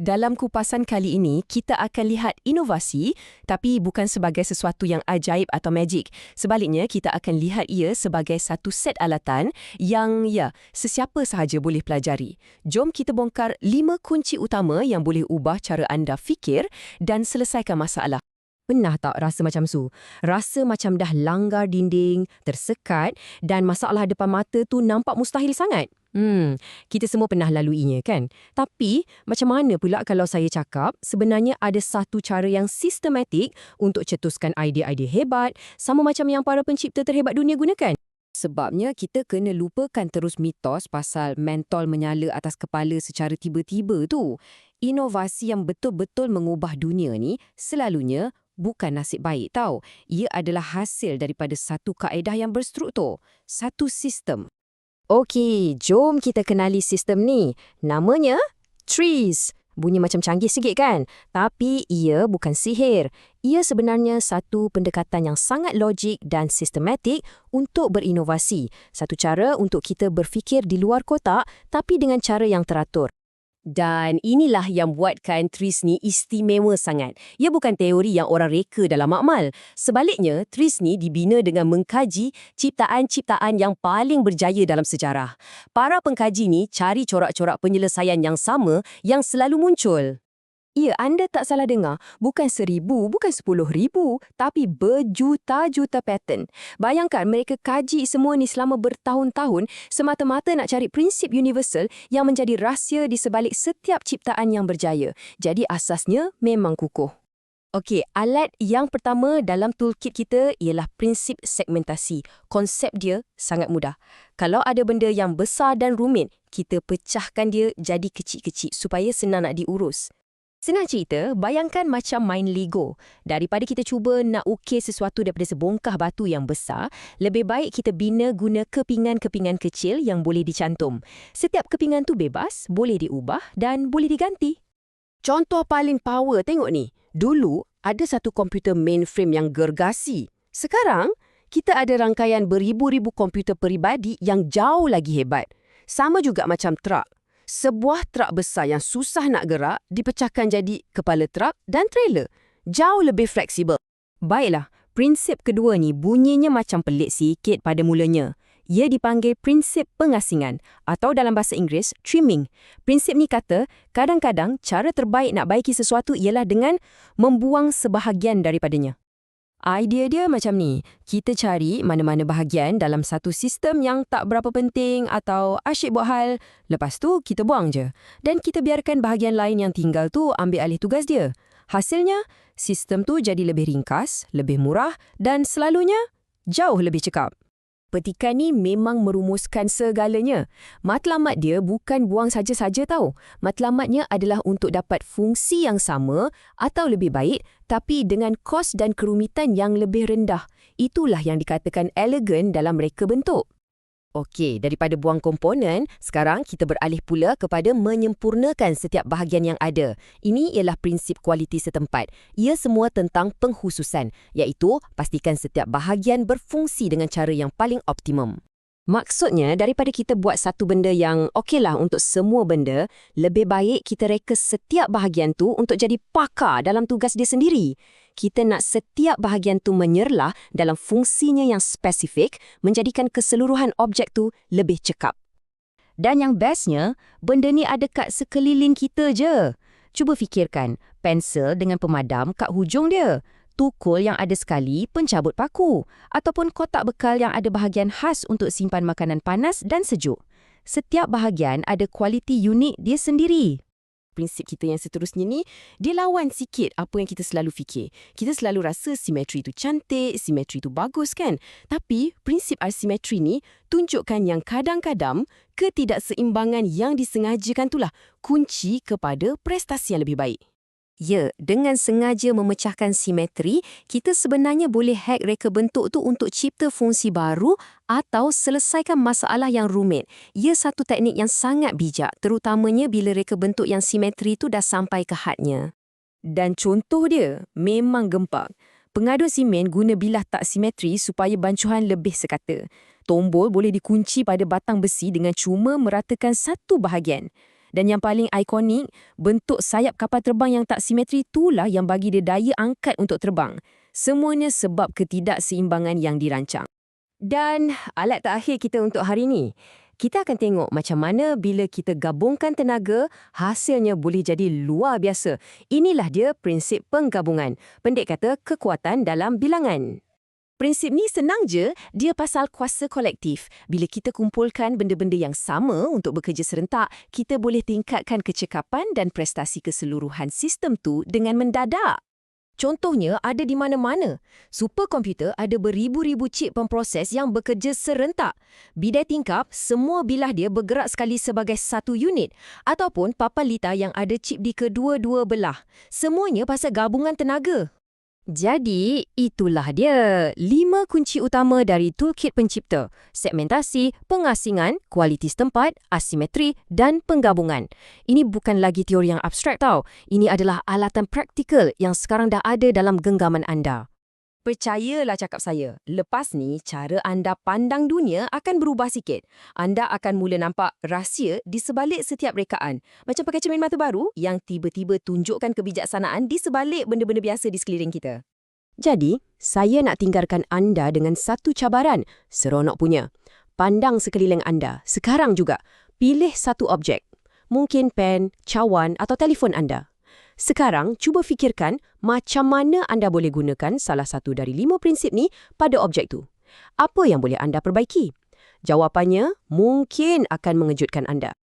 Dalam kupasan kali ini, kita akan lihat inovasi tapi bukan sebagai sesuatu yang ajaib atau magic. Sebaliknya, kita akan lihat ia sebagai satu set alatan yang, ya, sesiapa sahaja boleh pelajari. Jom kita bongkar lima kunci utama yang boleh ubah cara anda fikir dan selesaikan masalah. Pernah tak rasa macam su? Rasa macam dah langgar dinding, tersekat dan masalah depan mata tu nampak mustahil sangat? Hmm, kita semua pernah laluinya kan? Tapi, macam mana pula kalau saya cakap sebenarnya ada satu cara yang sistematik untuk cetuskan idea-idea hebat sama macam yang para pencipta terhebat dunia gunakan? Sebabnya kita kena lupakan terus mitos pasal mentol menyala atas kepala secara tiba-tiba tu. Inovasi yang betul-betul mengubah dunia ni selalunya bukan nasib baik tau. Ia adalah hasil daripada satu kaedah yang berstruktur, satu sistem. Okey, jom kita kenali sistem ni. Namanya Trees. Bunyi macam canggih sikit kan? Tapi ia bukan sihir. Ia sebenarnya satu pendekatan yang sangat logik dan sistematik untuk berinovasi. Satu cara untuk kita berfikir di luar kotak tapi dengan cara yang teratur. Dan inilah yang buatkan TRIS ni istimewa sangat. Ia bukan teori yang orang reka dalam makmal. Sebaliknya, TRIS ni dibina dengan mengkaji ciptaan-ciptaan yang paling berjaya dalam sejarah. Para pengkaji ni cari corak-corak penyelesaian yang sama yang selalu muncul. Ya, anda tak salah dengar. Bukan seribu, bukan sepuluh ribu, tapi berjuta-juta pattern. Bayangkan mereka kaji semua ni selama bertahun-tahun semata-mata nak cari prinsip universal yang menjadi rahsia di sebalik setiap ciptaan yang berjaya. Jadi asasnya memang kukuh. Okey, alat yang pertama dalam toolkit kita ialah prinsip segmentasi. Konsep dia sangat mudah. Kalau ada benda yang besar dan rumit, kita pecahkan dia jadi kecil-kecil supaya senang nak diurus. Senang cerita, bayangkan macam main Lego. Daripada kita cuba nak ukir sesuatu daripada sebongkah batu yang besar, lebih baik kita bina guna kepingan-kepingan kecil yang boleh dicantum. Setiap kepingan tu bebas, boleh diubah dan boleh diganti. Contoh paling power tengok ni. Dulu, ada satu komputer mainframe yang gergasi. Sekarang, kita ada rangkaian beribu-ribu komputer peribadi yang jauh lagi hebat. Sama juga macam truk sebuah truk besar yang susah nak gerak dipecahkan jadi kepala truk dan trailer. Jauh lebih fleksibel. Baiklah, prinsip kedua ni bunyinya macam pelik sikit pada mulanya. Ia dipanggil prinsip pengasingan atau dalam bahasa Inggeris, trimming. Prinsip ni kata, kadang-kadang cara terbaik nak baiki sesuatu ialah dengan membuang sebahagian daripadanya. Idea dia macam ni, kita cari mana-mana bahagian dalam satu sistem yang tak berapa penting atau asyik buat hal, lepas tu kita buang je. Dan kita biarkan bahagian lain yang tinggal tu ambil alih tugas dia. Hasilnya, sistem tu jadi lebih ringkas, lebih murah dan selalunya jauh lebih cekap. Petikan ni memang merumuskan segalanya. Matlamat dia bukan buang saja-saja tau. Matlamatnya adalah untuk dapat fungsi yang sama atau lebih baik tapi dengan kos dan kerumitan yang lebih rendah. Itulah yang dikatakan elegan dalam reka bentuk. Okey, daripada buang komponen, sekarang kita beralih pula kepada menyempurnakan setiap bahagian yang ada. Ini ialah prinsip kualiti setempat. Ia semua tentang penghususan, iaitu pastikan setiap bahagian berfungsi dengan cara yang paling optimum. Maksudnya, daripada kita buat satu benda yang okeylah untuk semua benda, lebih baik kita reka setiap bahagian tu untuk jadi pakar dalam tugas dia sendiri. Kita nak setiap bahagian tu menyerlah dalam fungsinya yang spesifik menjadikan keseluruhan objek tu lebih cekap. Dan yang bestnya, benda ni ada kat sekeliling kita je. Cuba fikirkan, pensel dengan pemadam kat hujung dia tukul yang ada sekali pencabut paku ataupun kotak bekal yang ada bahagian khas untuk simpan makanan panas dan sejuk. Setiap bahagian ada kualiti unik dia sendiri. Prinsip kita yang seterusnya ni, dia lawan sikit apa yang kita selalu fikir. Kita selalu rasa simetri itu cantik, simetri itu bagus kan? Tapi prinsip asimetri ni tunjukkan yang kadang-kadang ketidakseimbangan yang disengajakan itulah kunci kepada prestasi yang lebih baik. Ya, dengan sengaja memecahkan simetri, kita sebenarnya boleh hack reka bentuk tu untuk cipta fungsi baru atau selesaikan masalah yang rumit. Ia satu teknik yang sangat bijak, terutamanya bila reka bentuk yang simetri tu dah sampai ke hadnya. Dan contoh dia memang gempak. Pengadun simen guna bilah tak simetri supaya bancuhan lebih sekata. Tombol boleh dikunci pada batang besi dengan cuma meratakan satu bahagian. Dan yang paling ikonik, bentuk sayap kapal terbang yang tak simetri itulah yang bagi dia daya angkat untuk terbang. Semuanya sebab ketidakseimbangan yang dirancang. Dan alat terakhir kita untuk hari ini. Kita akan tengok macam mana bila kita gabungkan tenaga, hasilnya boleh jadi luar biasa. Inilah dia prinsip penggabungan. Pendek kata kekuatan dalam bilangan. Prinsip ni senang je, dia pasal kuasa kolektif. Bila kita kumpulkan benda-benda yang sama untuk bekerja serentak, kita boleh tingkatkan kecekapan dan prestasi keseluruhan sistem tu dengan mendadak. Contohnya ada di mana-mana. Superkomputer ada beribu-ribu chip pemproses yang bekerja serentak. Bidai tingkap, semua bilah dia bergerak sekali sebagai satu unit. Ataupun papan litar yang ada chip di kedua-dua belah. Semuanya pasal gabungan tenaga. Jadi, itulah dia lima kunci utama dari toolkit pencipta. Segmentasi, pengasingan, kualiti setempat, asimetri dan penggabungan. Ini bukan lagi teori yang abstrak tau. Ini adalah alatan praktikal yang sekarang dah ada dalam genggaman anda. Percayalah cakap saya, lepas ni cara anda pandang dunia akan berubah sikit. Anda akan mula nampak rahsia di sebalik setiap rekaan. Macam pakai cermin mata baru yang tiba-tiba tunjukkan kebijaksanaan di sebalik benda-benda biasa di sekeliling kita. Jadi, saya nak tinggalkan anda dengan satu cabaran, seronok punya. Pandang sekeliling anda, sekarang juga. Pilih satu objek. Mungkin pen, cawan atau telefon anda. Sekarang, cuba fikirkan macam mana anda boleh gunakan salah satu dari lima prinsip ni pada objek tu. Apa yang boleh anda perbaiki? Jawapannya mungkin akan mengejutkan anda.